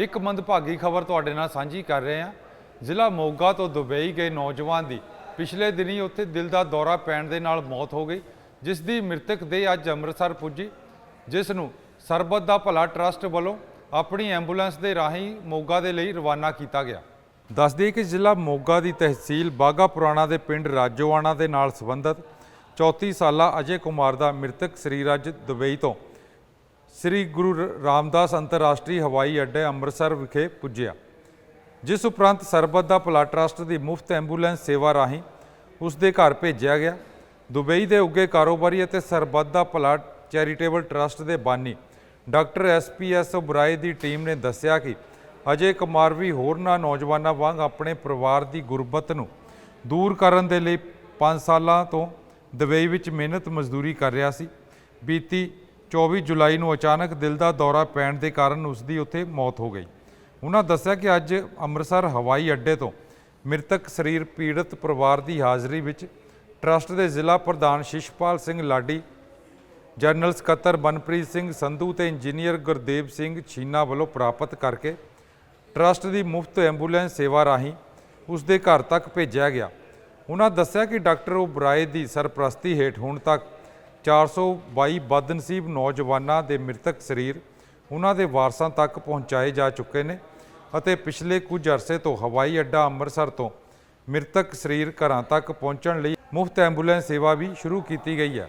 ਇੱਕ ਮੰਦਭਾਗੀ ਖਬਰ ਤੁਹਾਡੇ ਨਾਲ ਸਾਂਝੀ ਕਰ ਰਹੇ ਹਾਂ। ਜ਼ਿਲ੍ਹਾ ਮੋਗਾ ਤੋਂ ਦੁਬਈ ਗਏ ਨੌਜਵਾਨ ਦੀ ਪਿਛਲੇ ਦਿਨੀ ਉੱਥੇ ਦਿਲ ਦਾ ਦੌਰਾ ਪੈਣ ਦੇ ਨਾਲ ਮੌਤ ਹੋ ਗਈ, ਜਿਸ ਦੀ ਮ੍ਰਿਤਕ ਦੇ ਅੱਜ ਅੰਮ੍ਰਿਤਸਰ ਪੁੱਜੀ, ਜਿਸ ਨੂੰ ਸਰਬੱਤ ਦਾ ਭਲਾ ਟਰਸਟ ਵੱਲੋਂ ਆਪਣੀ ਐਂਬੂਲੈਂਸ ਦੇ ਰਾਹੀਂ ਮੋਗਾ ਦੇ ਲਈ ਰਵਾਨਾ ਕੀਤਾ ਗਿਆ। ਦੱਸ ਕਿ ਜ਼ਿਲ੍ਹਾ ਮੋਗਾ ਦੀ ਤਹਿਸੀਲ ਬਾਗਾ ਪੁਰਾਣਾ ਦੇ ਪਿੰਡ ਰਾਜੋਆਣਾ ਦੇ ਨਾਲ ਸੰਬੰਧਿਤ 34 ਸਾਲਾ ਅਜੇ ਕੁਮਾਰ ਦਾ ਮ੍ਰਿਤਕ ਸਰੀਰ ਅੱਜ ਦੁਬਈ ਤੋਂ ਸ੍ਰੀ ਗੁਰੂ ਰ- ਰਾਮਦਾਸ ਅੰਤਰਰਾਸ਼ਟਰੀ ਹਵਾਈ ਅੱਡੇ ਅੰਮ੍ਰਿਤਸਰ ਵਿਖੇ ਪੁੱਜਿਆ। ਜਿਸ ਉਪਰੰਤ ਸਰਬੱਤ ਦਾ ਭਲਾ ਟਰਸਟ ਦੀ ਮੁਫਤ ਐਂਬੂਲੈਂਸ ਸੇਵਾ ਰਾਹੀਂ ਉਸ ਦੇ ਘਰ ਭੇਜਿਆ ਗਿਆ। ਦੁਬਈ ਦੇ ਉੱਗੇ ਕਾਰੋਬਾਰੀ ਅਤੇ ਸਰਬੱਤ ਦਾ ਭਲਾ ਚੈਰੀਟੇਬਲ ਟਰਸਟ ਦੇ ਬਾਨੀ ਡਾਕਟਰ ਐਸਪੀਐਸ ਉਬਰਾਏ ਦੀ ਟੀਮ ਨੇ ਦੱਸਿਆ ਕਿ ਅਜੇ ਕੁਮਾਰ ਵੀ ਹੋਰਨਾਂ ਨੌਜਵਾਨਾਂ ਵਾਂਗ ਆਪਣੇ ਪਰਿਵਾਰ ਦੀ ਗੁਰਬਤ ਨੂੰ ਦੂਰ ਕਰਨ ਦੇ ਲਈ 5 ਸਾਲਾਂ ਤੋਂ ਦੁਬਈ ਵਿੱਚ ਮਿਹਨਤ ਮਜ਼ਦੂਰੀ ਕਰ ਰਿਹਾ ਸੀ। ਬੀਤੀ 24 ਜੁਲਾਈ ਨੂੰ ਅਚਾਨਕ ਦਿਲ ਦਾ ਦੌਰਾ ਪੈਣ ਦੇ ਕਾਰਨ ਉਸ ਦੀ ਉੱਥੇ ਮੌਤ ਹੋ ਗਈ। ਉਹਨਾਂ ਦੱਸਿਆ ਕਿ ਅੱਜ ਅੰਮ੍ਰਿਤਸਰ ਹਵਾਈ ਅੱਡੇ ਤੋਂ ਮ੍ਰਿਤਕ ਸਰੀਰ ਪੀੜਤ ਪਰਿਵਾਰ ਦੀ ਹਾਜ਼ਰੀ ਵਿੱਚ ਟਰਸਟ ਦੇ ਜ਼ਿਲ੍ਹਾ ਪ੍ਰਧਾਨ ਸ਼ਿਸ਼ਪਾਲ ਸਿੰਘ ਲਾਡੀ, ਜਨਰਲ ਸਕੱਤਰ ਬਨਪ੍ਰੀਤ ਸਿੰਘ ਸੰਧੂ ਤੇ ਇੰਜੀਨੀਅਰ ਗੁਰਦੇਵ ਸਿੰਘ ਛੀਨਾ ਵੱਲੋਂ ਪ੍ਰਾਪਤ ਕਰਕੇ ਟਰਸਟ ਦੀ ਮੁਫਤ ਐਂਬੂਲੈਂਸ ਸੇਵਾ ਰਾਹੀਂ ਉਸ ਦੇ ਘਰ ਤੱਕ ਭੇਜਿਆ ਗਿਆ। ਉਹਨਾਂ ਦੱਸਿਆ ਕਿ ਡਾਕਟਰ ਓਬਰਾਏ ਦੀ ਸਰਪ੍ਰਸਤੀ ਹੇਠ ਹੁਣ ਤੱਕ 422 ਬਦਨਸੀਬ ਨੌਜਵਾਨਾਂ ਦੇ ਮ੍ਰਿਤਕ ਸਰੀਰ ਉਹਨਾਂ ਦੇ ਵਾਰਸਾਂ ਤੱਕ ਪਹੁੰਚਾਏ ਜਾ ਚੁੱਕੇ ਨੇ ਅਤੇ ਪਿਛਲੇ ਕੁਝ ਅਰਸੇ ਤੋਂ ਹਵਾਈ ਅੱਡਾ ਅੰਮ੍ਰਿਤਸਰ ਤੋਂ ਮ੍ਰਿਤਕ ਸਰੀਰ ਘਰਾਂ ਤੱਕ ਪਹੁੰਚਣ ਲਈ ਮੁਫਤ ਐਂਬੂਲੈਂਸ ਸੇਵਾ ਵੀ ਸ਼ੁਰੂ ਕੀਤੀ ਗਈ ਹੈ।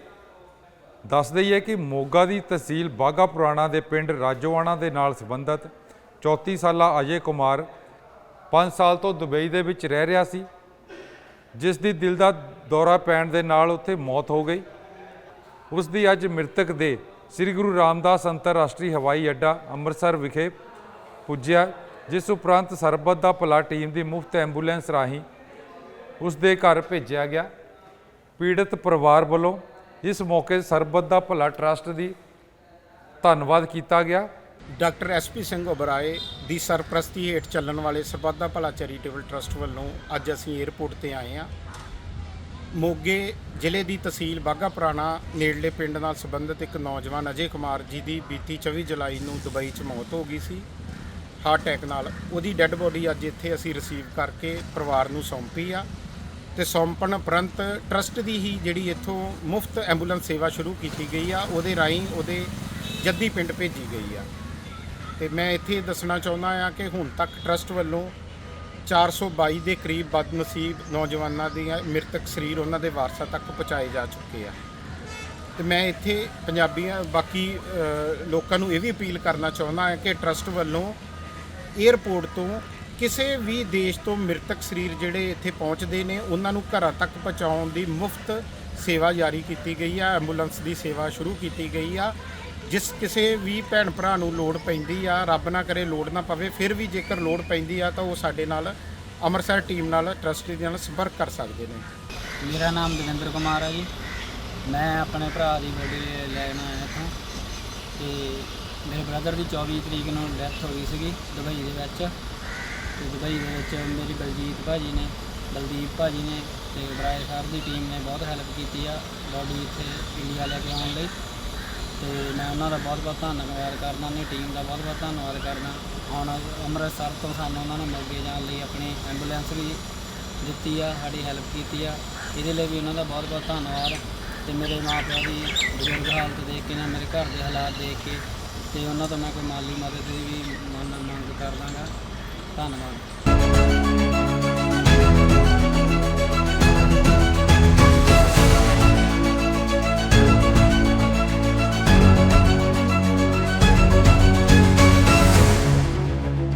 ਦੱਸ ਦਈਏ ਕਿ ਮੋਗਾ ਦੀ ਤਹਿਸੀਲ ਬਾਗਾ ਪੁਰਾਣਾ ਦੇ ਪਿੰਡ ਰਾਜੋਆਣਾ ਦੇ ਨਾਲ ਸੰਬੰਧਿਤ 34 ਸਾਲਾ ਅਜੇ ਕੁਮਾਰ 5 ਸਾਲ ਤੋਂ ਦੁਬਈ ਦੇ ਵਿੱਚ ਰਹਿ ਰਿਹਾ ਸੀ, ਜਿਸ ਦੀ ਦਿਲ ਦਾ ਦੌਰਾ ਪੈਣ ਦੇ ਨਾਲ ਉੱਥੇ ਮੌਤ ਹੋ ਗਈ। ਉਸ ਦੀ ਅੱਜ ਮ੍ਰਿਤਕ ਦੇ ਸ੍ਰੀ ਗੁਰੂ ਰਾਮਦਾਸ ਅੰਤਰਰਾਸ਼ਟਰੀ ਹਵਾਈ ਅੱਡਾ ਅੰਮ੍ਰਿਤਸਰ ਵਿਖੇ ਪੁੱਜਿਆ, ਜਿਸ ਉਪਰੰਤ ਸਰਬੱਤ ਦਾ ਭਲਾ ਟੀਮ ਦੀ ਮੁਫਤ ਐਂਬੂਲੈਂਸ ਰਾਹੀਂ ਉਸ ਦੇ ਘਰ ਭੇਜਿਆ ਗਿਆ। ਪੀੜਤ ਪਰਿਵਾਰ ਵੱਲੋਂ ਇਸ ਮੌਕੇ ਸਰਬੱਤ ਦਾ ਭਲਾ ਟਰਸਟ ਦੀ ਧੰਨਵਾਦ ਕੀਤਾ ਗਿਆ। ਡਾਕਟਰ ਐਸਪੀ ਸਿੰਘ ਓਬਰਾਏ ਦੀ ਸਰਪ੍ਰਸਤੀ ਹੇਠ ਚੱਲਣ ਵਾਲੇ ਸਰਬੱਤ ਦਾ ਭਲਾ ਚੈਰੀਟੇਬਲ ਟਰਸਟ ਵੱਲੋਂ ਅੱਜ ਅਸੀਂ 에ਅਰਪੋਰਟ ਤੇ ਆਏ ਹਾਂ। ਮੋਗੇ ਜ਼ਿਲ੍ਹੇ ਦੀ ਤਹਿਸੀਲ ਬਾਗਾ ਪੁਰਾਣਾ ਨੇੜਲੇ ਪਿੰਡ ਨਾਲ ਸੰਬੰਧਿਤ ਇੱਕ ਨੌਜਵਾਨ ਅਜੇ ਕੁਮਾਰ ਜੀ ਦੀ ਬੀਤੀ 24 ਜੁਲਾਈ ਨੂੰ ਦੁਬਈ 'ਚ ਮੌਤ ਹੋ ਗਈ ਸੀ। ਹਾਰਟ ਅਟੈਕ ਨਾਲ ਉਹਦੀ ਡੈੱਡ ਬੋਡੀ ਅੱਜ ਇੱਥੇ ਅਸੀਂ ਰਿਸੀਵ ਕਰਕੇ ਪਰਿਵਾਰ ਨੂੰ ਸੌਂਪੀ ਆ ਤੇ ਸੌਂਪਣ ਉਪਰੰਤ ਟਰਸਟ ਦੀ ਹੀ ਜਿਹੜੀ ਇੱਥੋਂ ਮੁਫਤ ਐਂਬੂਲੈਂਸ ਸੇਵਾ ਸ਼ੁਰੂ ਕੀਤੀ ਗਈ ਆ, ਉਹਦੇ ਰਾਹੀਂ ਉਹਦੇ ਜੱਦੀ ਪਿੰਡ ਭੇਜੀ ਗਈ ਆ। ਤੇ ਮੈਂ ਇੱਥੇ ਦੱਸਣਾ ਚਾਹੁੰਦਾ ਆ ਕਿ ਹੁਣ ਤੱਕ ਟਰਸਟ ਵੱਲੋਂ 422 ਦੇ ਕਰੀਬ ਬਦਨਸੀਬ ਨੌਜਵਾਨਾਂ ਦੀਆਂ ਮ੍ਰਿਤਕ ਸਰੀਰ ਉਹਨਾਂ ਦੇ ਵਾਰਸਾਂ ਤੱਕ ਪਹੁੰਚਾਏ ਜਾ ਚੁੱਕੇ ਆ। ਤੇ ਮੈਂ ਇੱਥੇ ਪੰਜਾਬੀਆਂ, ਬਾਕੀ ਲੋਕਾਂ ਨੂੰ ਇਹ ਵੀ ਅਪੀਲ ਕਰਨਾ ਚਾਹੁੰਦਾ ਹਾਂ ਕਿ ਟਰਸਟ ਵੱਲੋਂ 에ਅਰਪੋਰਟ ਤੋਂ ਕਿਸੇ ਵੀ ਦੇਸ਼ ਤੋਂ ਮ੍ਰਿਤਕ ਸਰੀਰ ਜਿਹੜੇ ਇੱਥੇ ਪਹੁੰਚਦੇ ਨੇ, ਉਹਨਾਂ ਨੂੰ ਘਰਾਂ ਤੱਕ ਪਹੁੰਚਾਉਣ ਦੀ ਮੁਫਤ ਸੇਵਾ ਜਾਰੀ ਕੀਤੀ ਗਈ ਆ, ਐਂਬੂਲੈਂਸ ਦੀ ਸੇਵਾ ਸ਼ੁਰੂ ਕੀਤੀ ਗਈ ਆ। ਜਿਸ ਕਿਸੇ ਵੀ ਭੈਣ ਭਰਾ ਨੂੰ ਲੋੜ ਪੈਂਦੀ ਆ, ਰੱਬ ਨਾ ਕਰੇ ਲੋੜ ਨਾ ਪਵੇ, ਫਿਰ ਵੀ ਜੇਕਰ ਲੋੜ ਪੈਂਦੀ ਆ ਤਾਂ ਉਹ ਸਾਡੇ ਨਾਲ ਅੰਮ੍ਰਿਤਸਰ ਟੀਮ ਨਾਲ ਟਰਸਟ ਦੇ ਨਾਲ ਸੰਪਰਕ ਕਰ ਸਕਦੇ ਨੇ। ਮੇਰਾ ਨਾਮ ਦਵਿੰਦਰ ਕੁਮਾਰ ਹੈ ਜੀ। ਮੈਂ ਆਪਣੇ ਭਰਾ ਦੀ ਬੋਡੀ ਲੈਣ ਆਇਆ ਇੱਥੋਂ। ਤੇ ਮੇਰੇ ਬ੍ਰਦਰ ਦੀ 24 ਤਰੀਕ ਨੂੰ ਡੈਥ ਹੋ ਗਈ ਸੀਗੀ ਦੁਬਈ ਦੇ ਵਿੱਚ। ਤੇ ਦੁਬਈ ਦੇ ਵਿੱਚ ਮੇਰੀ ਬਲਜੀਤ ਭਾਜੀ ਨੇ, ਬਲਦੀਪ ਭਾਜੀ ਨੇ ਤੇ ਬਰਾਏ ਸਾਹਿਬ ਦੀ ਟੀਮ ਨੇ ਬਹੁਤ ਹੈਲਪ ਕੀਤੀ ਆ ਬੋਡੀ ਇੱਥੇ ਇੰਡੀਆ ਲੈ ਕੇ ਆਉਣ ਲਈ। ਤੇ ਮੈਂ ਉਹਨਾਂ ਦਾ ਬਹੁਤ ਬਹੁਤ ਧੰਨਵਾਦ ਕਰਦਾ ਨੇ ਟੀਮ ਦਾ ਬਹੁਤ ਬਹੁਤ ਧੰਨਵਾਦ ਕਰਦਾ। ਹੁਣ ਅੰਮ੍ਰਿਤਸਰ ਤੋਂ ਸਾਨੂੰ ਉਹਨਾਂ ਨੇ ਮੋਗੇ ਜਾਣ ਲਈ ਆਪਣੀ ਐਂਬੂਲੈਂਸ ਵੀ ਦਿੱਤੀ ਆ, ਸਾਡੀ ਹੈਲਪ ਕੀਤੀ ਆ। ਇਹਦੇ ਲਈ ਵੀ ਉਹਨਾਂ ਦਾ ਬਹੁਤ ਬਹੁਤ ਧੰਨਵਾਦ ਤੇ ਮੇਰੇ ਮਾਪਿਆਂ ਦੀ ਬਜ਼ੁਰਗ ਹਾਲਤ ਦੇਖ ਕੇ ਨਾ, ਮੇਰੇ ਘਰ ਦੇ ਹਾਲਾਤ ਦੇਖ ਕੇ ਤੇ ਉਹਨਾਂ ਤੋਂ ਮੈਂ ਕੋਈ ਮਾਲੀ ਮਦਦ ਦੀ ਵੀ ਮੰਗ ਮੰਗ ਕਰਦਾਗਾ ਧੰਨਵਾਦ।